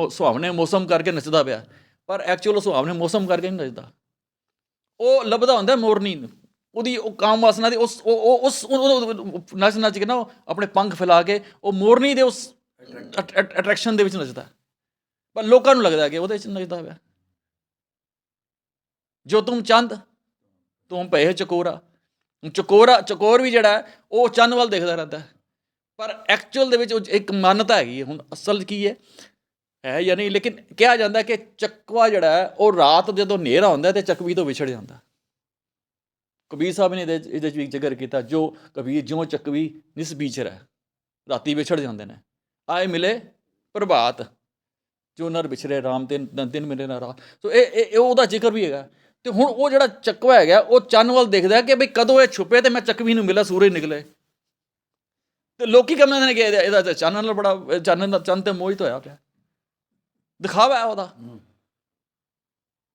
ਸੁਹਾਵਣੇ ਮੌਸਮ ਕਰਕੇ ਨੱਚਦਾ ਪਿਆ। ਪਰ ਐਕਚੁਅਲ ਉਹ ਸੁਹਾਵਣੇ ਮੌਸਮ ਕਰਕੇ ਨਹੀਂ ਨੱਚਦਾ। ਉਹ ਲੱਭਦਾ ਹੁੰਦਾ ਮੋਰਨੀ ਨੂੰ। ਉਹਦੀ ਉਹ ਕਾਮ ਵਾਸਨਾ ਦੀ ਉਸ ਉਹ ਉਹ- ਉਸ ਉਹ ਨੱਚ ਨੱਚ ਕੇ ਨਾ, ਉਹ ਆਪਣੇ ਪੰਖ ਫੈਲਾ ਕੇ, ਉਹ ਮੋਰਨੀ ਦੇ ਉਸ ਅਟਰੈਕਸ਼ਨ ਦੇ ਵਿੱਚ ਨੱਚਦਾ। ਪਰ ਲੋਕਾਂ ਨੂੰ ਲੱਗਦਾ ਕਿ ਉਹਦੇ ਵਿੱਚ ਨੱਚਦਾ ਹੋਇਆ। ਜੋ ਤੁਮ ਚੰਦ, ਤੁਮ ਪਏ ਚਕੋਰਾ। ਚਕੋਰਾ, ਚਕੋਰ ਵੀ ਜਿਹੜਾ ਉਹ ਚੰਨ ਵੱਲ ਦੇਖਦਾ ਰਹਿੰਦਾ ਪਰ ਐਕਚੁਅਲ ਦੇ ਵਿੱਚ ਉਹ ਇੱਕ ਮਾਨਤਾ ਹੈਗੀ ਹੈ। ਹੁਣ ਅਸਲ ਕੀ ਹੈ? ਹੈ ਜਾਂ ਨਹੀਂ? ਲੇਕਿਨ ਕਿਹਾ ਜਾਂਦਾ ਕਿ ਚੱਕਵਾ ਜਿਹੜਾ ਹੈ, ਉਹ ਰਾਤ ਜਦੋਂ ਹਨੇਰਾ ਹੁੰਦਾ ਤੇ ਚੱਕਵੀ ਤੋਂ ਵਿਛੜ ਜਾਂਦਾ। ਕਬੀਰ ਸਾਹਿਬ ਨੇ ਇਹਦੇ ਇਹਦੇ ਵਿੱਚ ਵੀ ਜ਼ਿਕਰ ਕੀਤਾ, ਜੋ ਕਬੀਰ, ਜਿਉਂ ਚੱਕਵੀ ਨਿਸ ਵਿਚਰੈ ਰਾਤੀ ਵਿਛੜ ਜਾਂਦੇ ਨੇ। ਆਏ ਮਿਲੇ ਪ੍ਰਭਾਤ ਜੋ ਨਰ ਵਿਛਰੇ ਰਾਮ ਤੇ ਨ- ਦਿਨ ਮਿਲੇ ਨਾ ਰਾਤ ਸੋ ਇਹ ਇਹ ਉਹਦਾ ਜ਼ਿਕਰ ਵੀ ਹੈਗਾ। ਤੇ ਹੁਣ ਉਹ ਜਿਹੜਾ ਚੱਕਵਾ ਹੈਗਾ ਉਹ ਚੰਨ ਵੱਲ ਦੇਖਦਾ ਕਿ ਬਈ ਕਦੋਂ ਇਹ ਛੁਪੇ ਤੇ ਮੈਂ ਚੱਕਵੀ ਨੂੰ ਮਿਲਾ ਸੂਰਜ ਨਿਕਲੇ। ਤੇ ਲੋਕੀ ਕਹਿੰਦੇ ਨੇ ਕਿ ਇਹਦਾ ਚੰਨ ਨਾਲ ਬੜਾ ਚੰਨ ਨਾਲ ਚੰਨ ਤੇ ਮੋਹਿਤ ਹੋਇਆ ਪਿਆ। ਦਿਖਾਵਾ ਹੈ ਉਹਦਾ।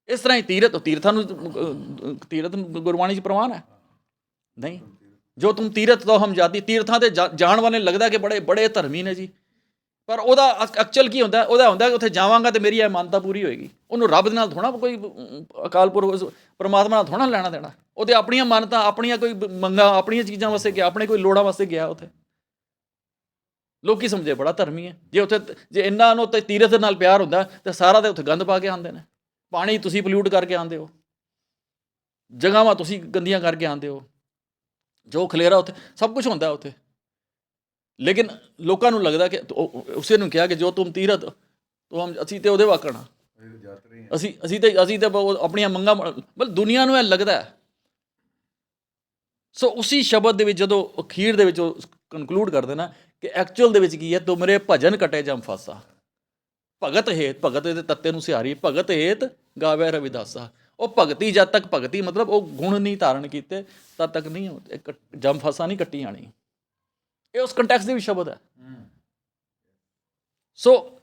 ਇਸ ਤਰ੍ਹਾਂ ਹੀ ਤੀਰਥ ਤੀਰਥਾਂ ਨੂੰ ਨੂੰ ਗੁਰਬਾਣੀ ਚ ਪ੍ਰਮਾਣ ਹੈ। ਨਹੀਂ। ਜੋ ਤੁਮ ਤੀਰਥ ਤੋਂ ਹਮ ਜਾਤੀ ਤੀਰਥਾਂ ਤੇ ਜਾਣ ਵਾਲੇ ਲੱਗਦਾ ਕਿ ਬੜੇ ਬੜੇ ਧਰਮੀ ਨੇ ਜੀ। ਪਰ ਉਹਦਾ ਐਕਚੁਅਲ ਕੀ ਹੁੰਦਾ? ਉਹਦਾ ਹੁੰਦਾ ਕਿ ਉੱਥੇ ਜਾਵਾਂਗਾ ਤੇ ਮੇਰੀ ਇਹ ਮਾਨਤਾ ਪੂਰੀ ਹੋਏਗੀ। ਉਹਨੂੰ ਰੱਬ ਦੇ ਨਾਲ ਥੋੜਾ ਕੋਈ ਅਕਾਲ ਪੁਰਖ ਪਰਮਾਤਮਾ ਨਾਲ ਥੋੜਾ ਲੈਣਾ ਦੇਣਾ। ਉਹ ਉਹਦੇ ਆਪਣੀਆਂ ਮਾਨਤਾ, ਆਪਣੀਆਂ ਕੋਈ ਮੰਗਾ, ਆਪਣੀਆਂ ਚੀਜ਼ਾਂ ਵਾਸਤੇ ਗਿਆ, ਆਪਣੇ ਕੋਈ ਲੋੜਾਂ ਵਾਸਤੇ ਗਿਆ ਉੱਥੇ। ਲੋਕੀ ਸਮਝੇ ਬੜਾ ਧਰਮੀ ਹੈ। ਜੇ ਉੱਥੇ ਜੇ ਇੰਨਾ ਨੂੰ ਤੇ ਤੀਰਥ ਨਾਲ ਪਿਆਰ ਹੁੰਦਾ, ਤੇ ਸਾਰਾ ਤੇ ਉੱਥੇ ਗੰਦ ਪਾ ਕੇ ਆਉਂਦੇ ਨੇ। ਪਾਣੀ ਤੁਸੀਂ ਪੋਲਿਊਟ ਕਰਕੇ ਆਉਂਦੇ ਹੋ। ਜਗ੍ਹਾਵਾਂ ਤੁਸੀਂ ਗੰਦੀਆਂ ਕਰਕੇ ਆਉਂਦੇ ਹੋ। ਜੋ ਖਲੇਰਾ ਉੱਥੇ, ਸਭ ਕੁਝ ਹੁੰਦਾ ਉੱਥੇ। ਲੇਕਿਨ ਲੋਕਾਂ ਨੂੰ ਲੱਗਦਾ ਕਿ ਉਸੇ ਨੂੰ ਕਿਹਾ ਕਿ ਜੋ ਤੁਮ ਤੀਰਥ, ਤੋਂ ਹਮ ਅਸੀਂ ਤੇ ਉਹਦੇ ਵਾਕਣਾ ਅਸੀਂ ਅਸੀਂ ਤੇ ਅਸੀਂ ਤੇ ਉਹ ਆਪਣੀਆਂ ਮੰਗਾਂ ਮਤਲਬ ਦੁਨੀਆ ਨੂੰ ਇਹ ਲੱਗਦਾ ਹੈ। ਸੋ ਉਸੇ ਸ਼ਬਦ ਦੇ ਵਿੱਚ ਜਦੋਂ ਅਖੀਰ ਦੇ ਵਿੱਚ ਉਹ ਕਨਕਲੂਡ ਕਰਦੇ ਨਾ ਕਿ ਐਕਚੁਅਲ ਦੇ ਵਿੱਚ ਕੀ ਹੈ ਤੁਮਰੇ ਭਜਨ ਕਟੇ ਜਮ ਫਾਸਾ। ਭਗਤ ਹੇਤ, ਭਗਤ ਦੇ ਤੱਤੇ ਨੂੰ ਸਿਹਾਰੀ, ਭਗਤ ਹੇਤ ਗਾਵੇ ਰਵਿਦਾਸਾ। ਉਹ ਭਗਤੀ ਜਦ ਤੱਕ ਭਗਤੀ ਮਤਲਬ ਉਹ ਗੁਣ ਨਹੀਂ ਧਾਰਨ ਕੀਤੇ, ਤਦ ਤੱਕ ਨਹੀਂ ਉਹ- ਜਮ ਫਾਸਾ ਨਹੀਂ ਕੱਟੀ ਜਾਣੀ ਇਹ ਉਸ ਕੰਟੈਕਸਟ ਦੇ ਵਿੱਚ ਸ਼ਬਦ ਹੈ। ਸੋ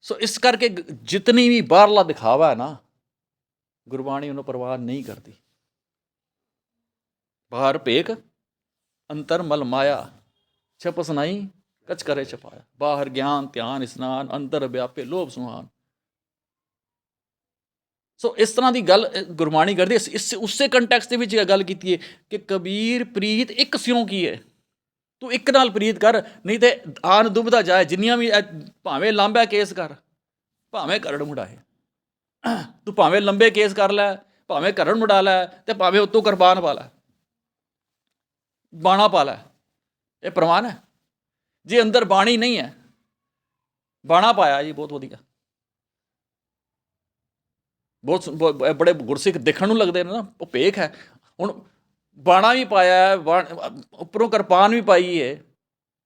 ਸੋ ਇਸ ਕਰਕੇ ਜਿਤਨੀ ਵੀ ਬਾਹਰਲਾ ਦਿਖਾਵਾ ਹੈ ਨਾ ਗੁਰਬਾਣੀ ਉਹਨੂੰ ਪਰਵਾਹ ਨਹੀਂ ਕਰਦੀ। ਬਾਹਰ ਭੇਕ ਅੰਤਰ ਮਲ ਮਾਇਆ ਛਪਸ ਨਹੀਂ ਕਚ ਕਰੇ ਛਪਾਇਆ। ਬਾਹਰ ਗਿਆਨ ਧਿਆਨ ਇਸਨਾਨ ਅੰਤਰ ਵਿਆਪੇ ਲੋਭ ਸੁਹਾਨ। ਸੋ ਇਸ ਤਰ੍ਹਾਂ ਦੀ ਗੱਲ ਗੁਰਬਾਣੀ ਕਰਦੀ ਇਸ- ਉਸੇ ਕੰਟੈਕਸਟ ਦੇ ਵਿੱਚ ਇਹ ਗੱਲ ਕੀਤੀ ਹੈ ਕਿ ਕਬੀਰ ਪ੍ਰੀਤ ਇੱਕ ਸਿਉਂ ਕੀ ਹੈ? ਤੂੰ ਇੱਕ ਨਾਲ ਪ੍ਰੀਤ ਕਰ, ਨਹੀਂ ਤੇ ਆਨ ਦੁਬਦਾ ਜਾਏ, ਜਿੰਨੀਆਂ ਵੀ ਭਾਵੇਂ ਲਾਂਬਾ ਕੇਸ ਕਰ, ਭਾਵੇਂ ਕਰੜ ਮੁੜਾਏ ਤੂੰ ਭਾਵੇਂ ਲੰਬੇ ਕੇਸ ਕਰ ਲੈ, ਭਾਵੇਂ ਕਰੜ ਮੁੜਾ ਲੈ, ਤੇ ਭਾਵੇਂ ਉਤੋਂ ਕੁਰਬਾਨ ਪਾ ਲੈ। ਬਾਣਾ ਪਾ ਲੈ। ਇਹ ਪ੍ਰਮਾਣ ਹੈ। ਜੇ ਅੰਦਰ ਬਾਣੀ ਨਹੀਂ ਹੈ, ਬਾਣਾ ਪਾਇਆ ਜੀ, ਬਹੁਤ ਵਧੀਆ। ਬਹੁਤ ਬੜੇ ਗੁਰਸਿੱਖ ਦੇਖਣ ਨੂੰ ਲੱਗਦੇ ਨੇ ਨਾ, ਉਹ ਭੇਖ ਹੈ। ਹੁਣ ਬਾਣਾ ਵੀ ਪਾਇਆ ਹੈ, ਉੱਪਰੋਂ ਕਿਰਪਾਨ ਵੀ ਪਾਈ ਹੈ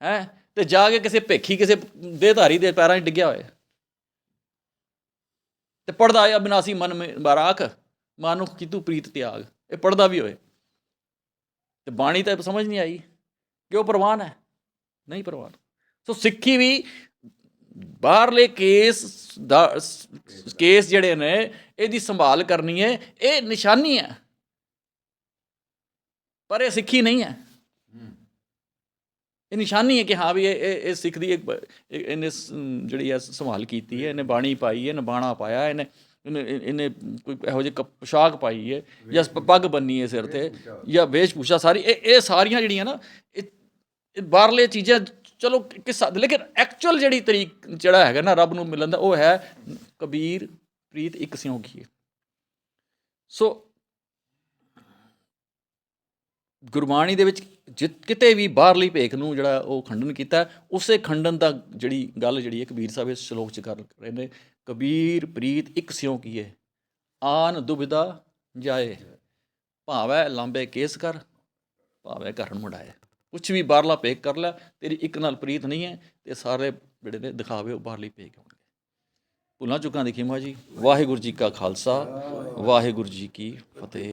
ਹੈ? ਤੇ ਜਾ ਕੇ ਕਿਸੇ ਭੇਖੀ ਕਿਸੇ ਦੇਹਧਾਰੀ ਦੇ ਪੈਰਾਂ 'ਚ ਡਿੱਗਿਆ ਹੋਇਆ। ਤੇ ਪੜਦਾ ਆ ਬਿਨਾਸੀ ਮਨ ਮੇ ਬਾਰਾਕ ਮਾਨੁਖ ਕੀ ਤੂੰ ਪ੍ਰੀਤ ਤਿਆਗ। ਇਹ ਪੜਦਾ ਵੀ ਹੋਏ ਤੇ ਬਾਣੀ ਤਾਂ ਸਮਝ ਨਹੀਂ ਆਈ ਕਿ ਉਹ ਪ੍ਰਵਾਨ ਹੈ। ਨਹੀਂ ਪ੍ਰਵਾਨ। ਸੋ ਸਿੱਖੀ ਵੀ ਬਾਹਰਲੇ ਕੇਸ ਦਾ ਕੇਸ ਜਿਹੜੇ ਨੇ ਇਹਦੀ ਸੰਭਾਲ ਕਰਨੀ ਹੈ। ਇਹ ਨਿਸ਼ਾਨੀ ਹੈ। ਪਰ ਇਹ ਸਿੱਖੀ ਨਹੀਂ ਹੈ। ਇਹ ਨਿਸ਼ਾਨੀ ਹੈ ਕਿ ਹਾਂ ਵੀ ਇਹ ਇਹ ਇਹ ਸਿੱਖ ਦੀ ਇੱਕ ਬ- ਇਹ- ਇਹਨੇ ਜਿਹੜੀ ਹੈ ਸੰਭਾਲ ਕੀਤੀ ਹੈ ਇਹਨੇ ਬਾਣੀ ਪਾਈ ਹੈ ਇਹਨੇ ਬਾਣਾ ਪਾਇਆ ਇਹਨੇ ਇਹਨੇ ਕੋਈ ਇਹੋ ਜਿਹੀ ਪੋਸ਼ਾਕ ਪਾਈ ਹੈ ਜਾਂ ਪੱਗ ਬੰਨੀ ਹੈ ਸਿਰ ਤੇ ਜਾਂ ਵੇਸ਼ ਭੂਸ਼ਾ ਸਾਰੀ ਇਹ ਇਹ ਸਾਰੀਆਂ ਜਿਹੜੀਆਂ ਨਾ ਇਹ ਬਾਹਰਲੇ ਚੀਜ਼ਾਂ ਚਲੋ ਕਿਸ ਲੇਕਿਨ ਐਕਚੁਅਲ ਜਿਹੜੀ ਤਰੀਕ ਜਿਹੜਾ ਹੈਗਾ ਨਾ ਰੱਬ ਨੂੰ ਮਿਲਣ ਦਾ ਉਹ ਹੈ ਕਬੀਰ ਪ੍ਰੀਤ ਇੱਕ ਸਿਉਂ ਕੀ ਸੋ ਗੁਰਬਾਣੀ ਦੇ ਵਿੱਚ ਜਿ- ਕਿਤੇ ਵੀ ਬਾਹਰਲੀ ਭੇਖ ਨੂੰ ਜਿਹੜਾ ਉਹ ਖੰਡਨ ਕੀਤਾ, ਉਸੇ ਖੰਡਨ ਦਾ ਜਿਹੜੀ ਗੱਲ ਜਿਹੜੀ ਹੈ, ਕਬੀਰ ਸਾਹਿਬ ਇਸ ਸ਼ਲੋਕ 'ਚ ਕਰ ਰਹੇ ਨੇ, ਕਬੀਰ ਪ੍ਰੀਤ ਇੱਕ ਸਿਉਂ ਕੀਏ ਆਨ ਦੁਬਿਦਾ ਜਾਏ, ਭਾਵੇਂ ਲਾਂਬੇ ਕੇਸ ਕਰ, ਭਾਵੇਂ ਘਰਨ ਮੁੜਾਏ ਕੁਛ ਵੀ ਬਾਹਰਲਾ ਭੇਖ ਕਰ ਲੈ, ਤੇਰੀ ਇੱਕ ਨਾਲ ਪ੍ਰੀਤ ਨਹੀਂ ਹੈ, ਤੇ ਸਾਰੇ ਜਿਹੜੇ ਨੇ ਦਿਖਾਵੇ ਉਹ ਬਾਹਰਲੀ ਭੇਖ ਹੋਣਗੇ। ਭੁੱਲਾਂ ਚੁੱਕਾਂ ਦੀ ਖਿਮਾ ਜੀ, ਵਾਹਿਗੁਰੂ ਜੀ ਕਾ ਖਾਲਸਾ, ਵਾਹਿਗੁਰੂ ਜੀ ਕੀ ਫਤਿਹ।